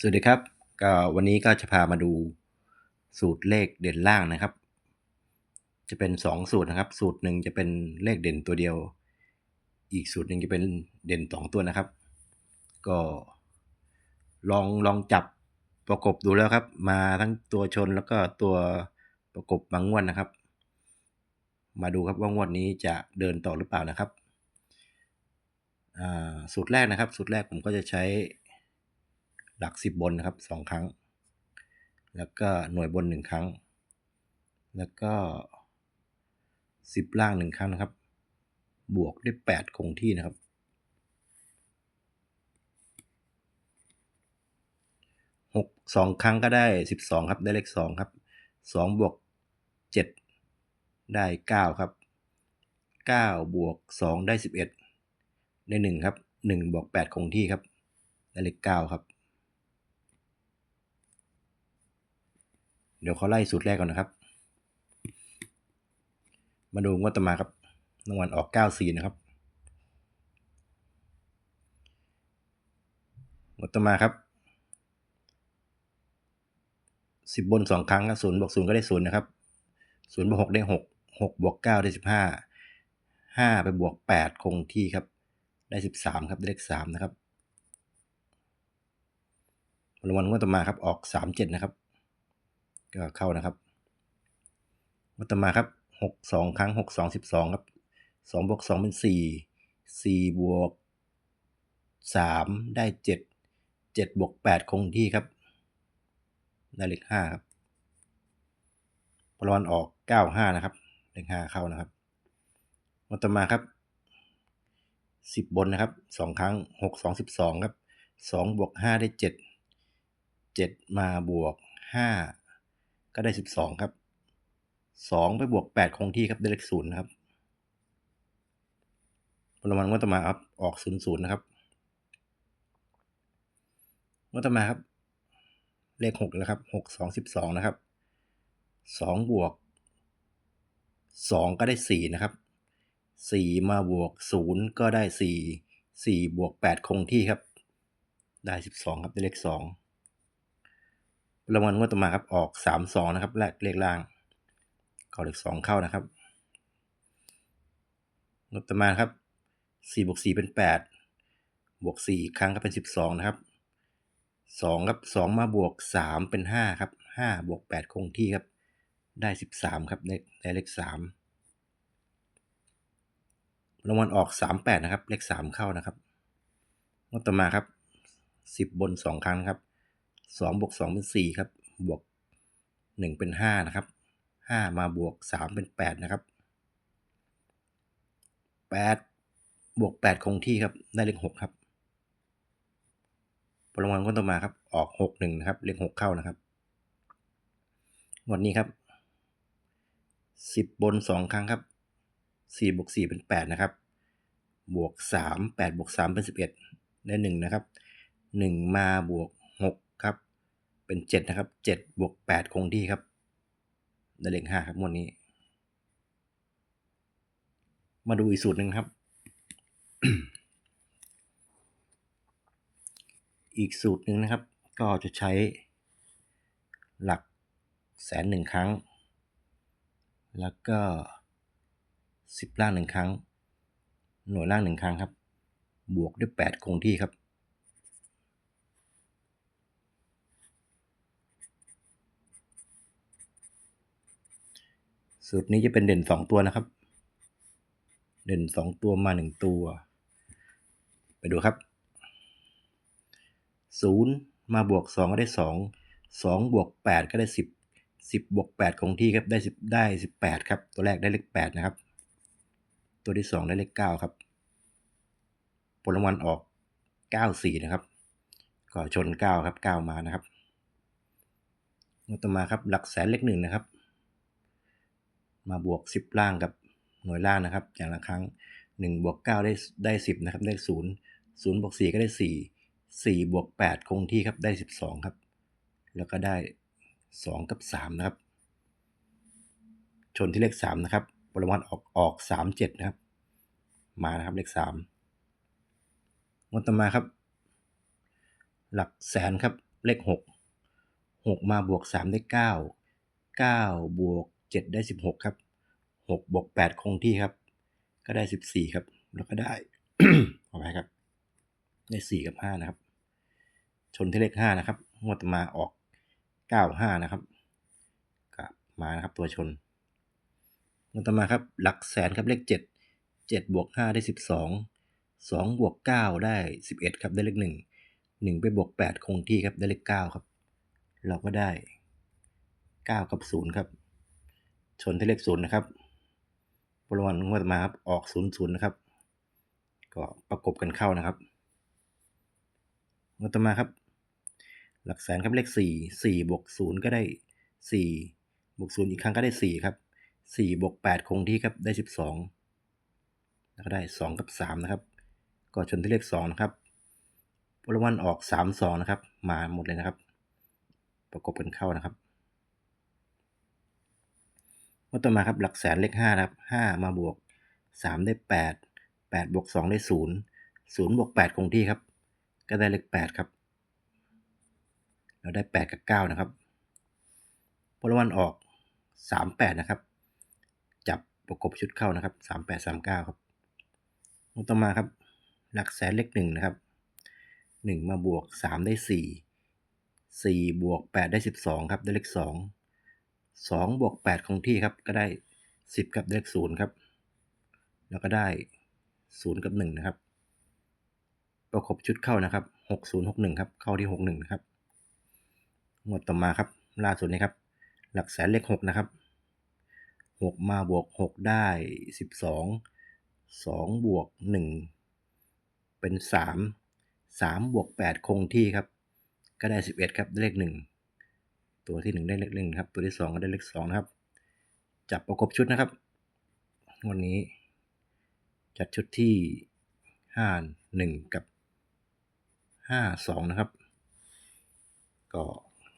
สวัสดีครับก็วันนี้ก็จะพามาดูสูตรเลขเด่นล่างนะครับ จะเป็น 2 สูตรนะครับ สูตรหนึ่งจะเป็นเลขเด่นตัวเดียว อีกสูตรหนึ่งจะเป็นเด่น 2 ตัวนะครับ ก็ลองลองจับประกบดูแล้วครับ มาทั้งตัวชนแล้วก็ตัวประกบบางงวดนะครับ มาดูครับว่างวดนี้จะเดินต่อหรือเปล่านะครับสูตรแรกนะครับ สูตรแรกผมก็จะใช้ หลักสิบบนนะครับสองครั้ง แล้วก็หน่วยบนหนึ่งครั้ง แล้วก็สิบล่างหนึ่งครั้งนะครับ บวกด้วยแปดคงที่นะครับหกสองครั้งก็ได้สิบสองครับ ได้เลขสองครับสองบวกเจ็ดได้เก้าครับเก้าบวกสองได้สิบเอ็ดได้หนึ่งครับหนึ่งบวกแปดคงที่ครับได้เลขเก้าครับ ดี๋ยวเขาไล่สูตรแรกก่อนนะครับ มาดูงวดต่อมาครับรางวัลออก94นะครับงวดต่อมาครับ10บน2ครั้งครับ0บวก0ก็ได้0นย์นะครับ0บวก6ได้6 6บวก9ได้15 5ไปบวก8คงที่ครับ ได้13ครับได้เลข3นะครับรางวัลงวดต่อมาครับออก37นะครับ ก็เข้านะครับมาต่อมาครับหกสองครั้งหกสองสิบสองครับสองบวกสองเป็นสี่สี่บวกสามได้เจ็ดเจ็ดบวกแปดคงที่ครับ ได้เลขห้าครับปรวันออกเก้าห้านะครับ เลขห้าเข้านะครับมาต่อมาครับสิบบนนะครับสองครั้งหกสองสิบสองครับสองบวกห้าได้เจ็ดเจ็ดมาบวกห้า ก็ได้ 12 ครับ 2 ไปบวก 8 คงที่ครับได้เลขศูนย์นะครับปรมาณว่าต่อมาครับออก 0 0 นะครับว่าต่อมาครับ เลข 6 นะครับ 6 2 12 นะครับ 2 บวก 2 ก็ได้ 4 นะครับ 4 มาบวก 0 ก็ได้ 4 4 บวก 8 คงที่ครับ ได้ 12 ครับได้เลข 2 รางวัลงวดต่อมาครับออกสามสองนะครับ และเลขล่างก็เลขสองเข้านะครับงวดต่อมาครับสี่บวกสี่เป็นแปดบวกสี่ครั้งก็เป็นสิบสองนะครับสองครับสองมาบวกสามเป็นห้าครับห้าบวกแปดคงที่ครับ ได้สิบสามครับได้เลขสามรางวัลออกสามแปดนะครับ เลขสามเข้านะครับงวดต่อมาครับสิบบนสองครั้งครับ สองบวกสองเป็นสี่ครับ บวกหนึ่งเป็นห้านะครับห้ามาบวกสามเป็นแปดนะครับแปดบวกแปดคงที่ครับ ได้เลขหกครับปรางวัลก้นต่อมาครับ ออกหกหนึ่งนะครับ เลขหกเข้านะครับวันนี้ครับสิบบนสองครั้งครับสี่บวกสี่เป็นแปดนะครับ บวกสามแปดบวกสามเป็นสิบเอ็ดได้หนึ่งนะครับหนึ่งมาบวกหก เป็นเจ็ดนะครับเจ็ดบวกแปดคงที่ครับได้เลขห้าครับมวดนี้ มาดูอีกสูตรหนึ่งครับ อีกสูตรหนึ่งนะครับ ก็จะใช้หลักแสนหนึ่งครั้ง แล้วก็สิบล่างหนึ่งครั้ง หน่วยล่างหนึ่งครั้งครับ บวกด้วยแปดคงที่ครับ สูตรนี้จะเป็นเด่นสองตัวนะครับ เด่นสองตัวมาหนึ่งตัว ไปดูครับศูนย์มาบวกสองก็ได้สองสองบวกแปดก็ได้สิบสิบบวกแปดคงที่ครับได้สิบได้สิบแปดครับ ตัวแรกได้เลขแปดนะครับ ตัวที่สองได้เลขเก้าครับ ผลรางวัลออกเก้าสี่นะครับ ก็ชนเก้าครับเก้ามานะครับต่อมาครับหลักแสนเลขหนึ่งนะครับ มาบวก 10 ล่างกับหน่วยล่างนะครับ อย่างละครั้ง 1 บวก 9 ได้ได้ 10 นะครับ ได้ 0 0 บวก 4 ก็ได้ 4 4 บวก 8 คงที่ครับได้ 12 ครับ แล้วก็ได้ 2 กับ 3 นะครับ ชนที่เลข 3 นะครับปรวัตออกออก 3 7 นะครับ มานะครับเลข3งวดต่อมาครับ หลักแสนครับเลขหกหกมาบวกสามได้เก้าเก้าบวก เจ็ดได้สิบหกครับหกบวกแปดคงที่ครับ ก็ได้สิบสี่ครับ แล้วก็ได้ขอไปครับ ได้สี่กับห้านะครับ ชนที่เลขห้านะครับงวดต่อมาออกเก้าห้านะครับกลับมานะครับตัวชนงวดต่อมาครับ หลักแสนครับเลขเจ็ดเจ็ดบวกห้าได้สิบสองสองบวกเก้าได้สิบเอ็ดครับ ได้เลขหนึ่งหนึ่งไปบวกแปดคงที่ครับ ได้เลขเก้าครับ เราก็ได้เก้ากับศูนย์ครับ ชนที่เลขศูนย์นะครับปรวันงวดต่อมาครับออกศูนย์ศูนย์นะครับ ก็ประกบกันเข้านะครับงวดต่อมาครับ หลักแสนครับเลขสี่สี่บวกศูนย์ก็ได้สี่บวกศูนย์อีกครั้งก็ได้สี่ครับสี่บวกแปดคงที่ครับได้สิบสองแล้วก็ได้สองกับสามนะครับ ก็ชนที่เลขสองนะครับพลวันออกสามสองนะครับ มาหมดเลยนะครับ ประกบกันเข้านะครับ วดต่อมาครับหลักแสนเลขห้าครับห้ามาบวกสามได้แปดแปดบวกสองได้ศูนย์ศูนย์บวกแปดคงที่ครับ ก็ได้เลขแปดครับ เราได้แปดกับเก้านะครับพลวันออกสามแปดนะครับ จับประกบชุดเข้านะครับสามแปดสามเก้าครับต่อมาครับ หลักแสนเลขหนึ่งนะครับหนึ่งมาบวกสามได้สี่สี่บวกแปดได้สิบสองครับได้เลขสอง สองบวกแปดคงที่ครับ ก็ได้สิบกับเลขศูนย์ครับ แล้วก็ได้ศูนย์กับหนึ่งนะครับ ประกบชุดเข้านะครับหกศูนย์หกหนึ่งครับ เข้าที่หกหนึ่งนะครับ งวดต่อมาครับ ล่าสุดนี้ครับ หลักแสนเลขหกนะครับหกมาบวกหกได้สิบสองสองบวกหนึ่งเป็นสามสามบวกแปดคงที่ครับ ก็ได้สิบเอ็ดครับเลขหนึ่ง ตัวที่หนึ่งได้เลขหนึ่งครับ ตัวที่สองก็ได้เลขสองนะครับ จับประกบชุดนะครับ วันนี้ จัดชุดที่ห้าหนึ่งกับห้าสองนะครับ ก็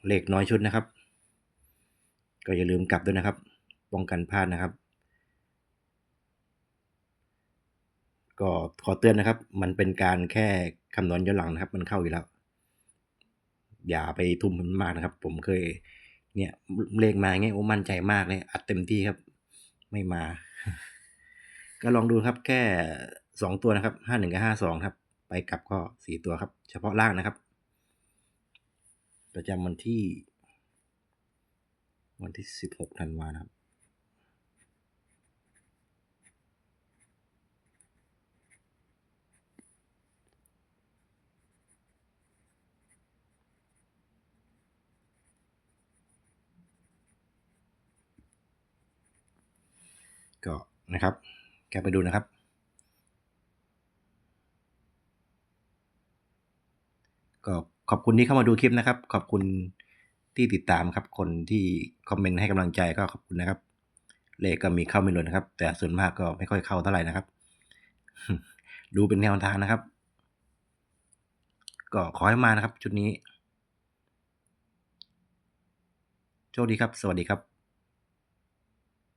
เลขน้อยชุดนะครับ ก็อย่าลืมกลับด้วยนะครับ ป้องกันพลาดนะครับ ก็ขอเตือนนะครับ มันเป็นการแค่คำนวณย้อนหลังนะครับ มันเข้าอยู่แล้ว อย่าไปทุ่มมันมากนะครับ ผมเคย เนี่ยเลขมาเงี้ยโอ้มั่นใจมากเลยอัดเต็มที่ครับ ไม่มา ก็ลองดูครับ แค่สองตัวนะครับห้าหนึ่งกับห้าสองครับ ไปกลับก็สี่ตัวครับ เฉพาะล่างนะครับ ประจำวันที่ วันที่สิบหกธันวาครับ ก็นะครับ แกไปดูนะครับ ก็ขอบคุณที่เข้ามาดูคลิปนะครับ ขอบคุณที่ติดตามครับ คนที่คอมเมนต์ให้กำลังใจก็ขอบคุณนะครับ เลขก็มีเข้าไม่หล่นนะครับ แต่ส่วนมากก็ไม่ค่อยเข้าเท่าไหร่นะครับ ดูเป็นแนวทางนะครับ ก็ขอให้มานะครับ ชุดนี้ โชคดีครับ สวัสดีครับ